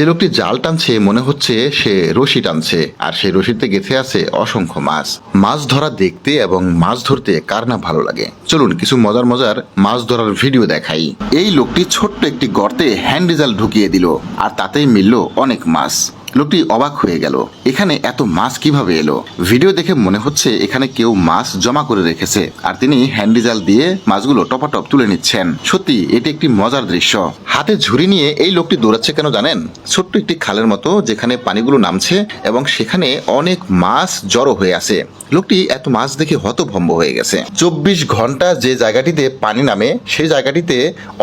যে লোকটি জাল টানছে, মনে হচ্ছে সে রশি টানছে, আর সেই রশিতে গেঁথে আছে অসংখ্য মাছ। মাছ ধরা দেখতে এবং মাছ ধরতে কার না ভালো লাগে? চলুন কিছু মজার মজার মাছ ধরার ভিডিও দেখাই। এই লোকটি ছোট্ট একটি গর্তে হ্যান্ড রেজাল ঢুকিয়ে দিল, আর তাতেই মিলল অনেক মাছ। লোকটি অবাক হয়ে গেল। এখানে এত মাছ কীভাবে এলো? ভিডিও দেখে মনে হচ্ছে এখানে কেউ মাছ জমা করে রেখেছে, আর তিনি হ্যান্ডিজাল দিয়ে মাছগুলো টপাটপ তুলে নিচ্ছেন। সত্যি, এটি একটি মজার দৃশ্য। হাতে ঝুড়ি নিয়ে এই লোকটি দৌড়াচ্ছে কেন জানেন? ছোট্ট একটি খালের মতো যেখানে পানিগুলো নামছে এবং সেখানে অনেক মাছ জড়ো হয়ে আছে। লোকটি এত মাছ দেখে হতভম্ব হয়ে গেছে। চব্বিশ ঘণ্টা যে জায়গাটিতে পানি নামে, সেই জায়গাটিতে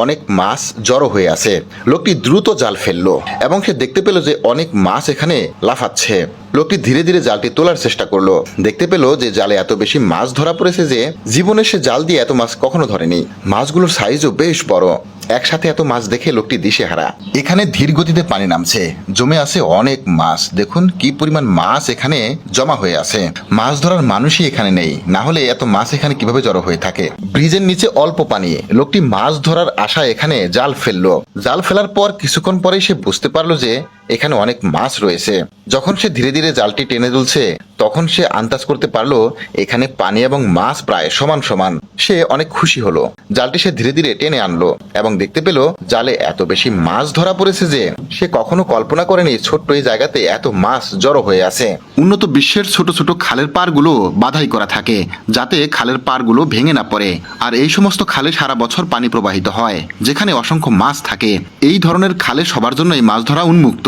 অনেক মাছ জড়ো হয়ে আছে। লোকটি দ্রুত জাল ফেলল এবং সে দেখতে পেল যে অনেক মাছ এখানে লাফাচ্ছে। লোকটি ধীরে ধীরে জালটি তোলার চেষ্টা করল। দেখতে পেল যে জালে এত বেশি মাছ ধরা পড়েছে যে জীবনে সে জাল দিয়ে এত মাছ কখনো ধরেনি। মাছগুলোর সাইজও বেশ বড়। একসাথে এত মাছ দেখে লোকটি দিশেহারা। এখানে ধীর গতিতে পানি নামছে। জমে আছে অনেক মাছ। দেখুন কি পরিমাণ মাছ এখানে জমা হয়ে আছে। মাছ ধরার মানুষই এখানে নেই। না হলে এত মাছ এখানে কীভাবে জড়ো হয়ে থাকে? ব্রিজের নিচে অল্প পানি। লোকটি মাছ ধরার আশায় এখানে জাল ফেলল। জাল ফেলার পর কিছুক্ষণ পরেই সে বুঝতে পারল যে এখানে অনেক মাছ রয়েছে। যখন সে ধীরে ধীরে জালটি টেনে তুলছে তখন সে আন্দাজ করতে পারল, এখানে পানি এবং মাছ প্রায় সমান সমান। সে অনেক খুশি হলো। জালটি সে ধীরে ধীরে টেনে আনলো এবং দেখতে পেল, জালে এত বেশি মাছ ধরা পড়েছে যে, সে কখনো কল্পনা করেনি ছোট্ট এই জায়গাতে এত মাছ জড়ো হয়ে আছে। উন্নত বিশ্বের ছোট ছোট খালের পাড়গুলো বাধাই করা থাকে, যাতে খালের পাড়গুলো ভেঙে না পড়ে। আর এই সমস্ত খালে সারা বছর পানি প্রবাহিত হয়, যেখানে অসংখ্য মাছ থাকে। এই ধরনের খালে সবার জন্যই মাছ ধরা উন্মুক্ত।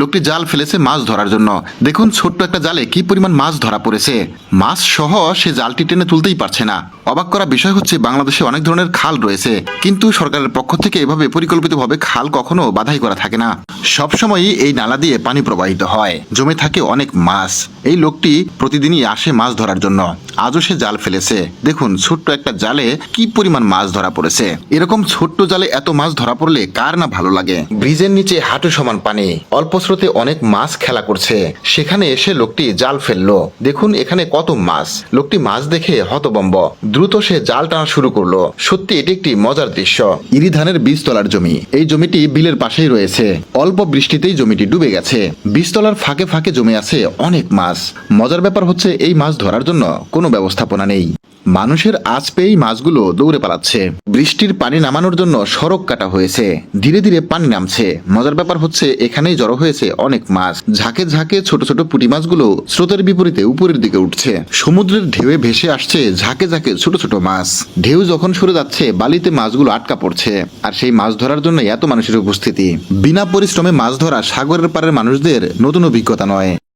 লোকটি জাল ফেলেছে মাছ ধরার জন্য। দেখুন ছোট্ট একটা জালে কি পরিমাণ মাছ ধরা পড়েছে। মাছ সহ সে জালটি টেনে তুলতেই পারছে না। অবাক করা বিষয় হচ্ছে, বাংলাদেশে অনেক ধরনের খাল রয়েছে, কিন্তু সরকারের পক্ষ থেকে এভাবে পরিকল্পিতভাবে খাল কখনো বাধাই করা থাকে না। সবসময়ই এই নালা দিয়ে পানি প্রবাহিত হয়, জমে থাকে অনেক মাছ। এই লোকটি প্রতিদিনই আসে মাছ ধরার জন্য। আজও সে জাল ফেলেছে। দেখুন, ছোট্ট একটা জালে কি পরিমাণ মাছ ধরা পড়েছে। এরকম ছোট্ট জালে এত মাছ ধরা পড়লে কার না ভালো লাগে? ব্রিজের নিচে হাঁটু সমান পানি। অল্প স্রোতে অনেক মাছ খেলা করছে। সেখানে এসে লোকটি জাল ফেলল। দেখুন, এখানে কত মাছ। লোকটি মাছ দেখে হতবম্ব। দ্রুত সে জাল টানা শুরু করল। সত্যি এটি একটি মজার দৃশ্য। ইরি ধানের বীজতলার জমি। এই জমিটি বিলের পাশেই রয়েছে। অল্প বৃষ্টিতেই জমিটি ডুবে গেছে। বীজতলার ফাঁকে ফাঁকে জমে আছে অনেক মাছ। মজার ব্যাপার হচ্ছে, এই মাছ ধরার জন্য কোনো ব্যবস্থাপনা নেই। মানুষের আজ পেয়েই মাছগুলো দৌড়ে পালাচ্ছে। বৃষ্টির পানি নামানোর জন্য সড়ক কাটা হয়েছে। ধীরে ধীরে পানি নামছে। মজার ব্যাপার হচ্ছে, এখানেই জড়ো হয়েছে অনেক মাছ। ঝাঁকে ঝাঁকে ছোট ছোট পুঁটি মাছগুলো স্রোতের বিপরীতে উপরের দিকে উঠছে। সমুদ্রের ঢেউয়ে ভেসে আসছে ঝাঁকে ঝাঁকে ছোট ছোট মাছ। ঢেউ যখন সরে যাচ্ছে, বালিতে মাছগুলো আটকা পড়ছে। আর সেই মাছ ধরার জন্য এত মানুষের উপস্থিতি। বিনা পরিশ্রমে মাছ ধরা সাগরের পাড়ের মানুষদের নতুন অভিজ্ঞতা নয়।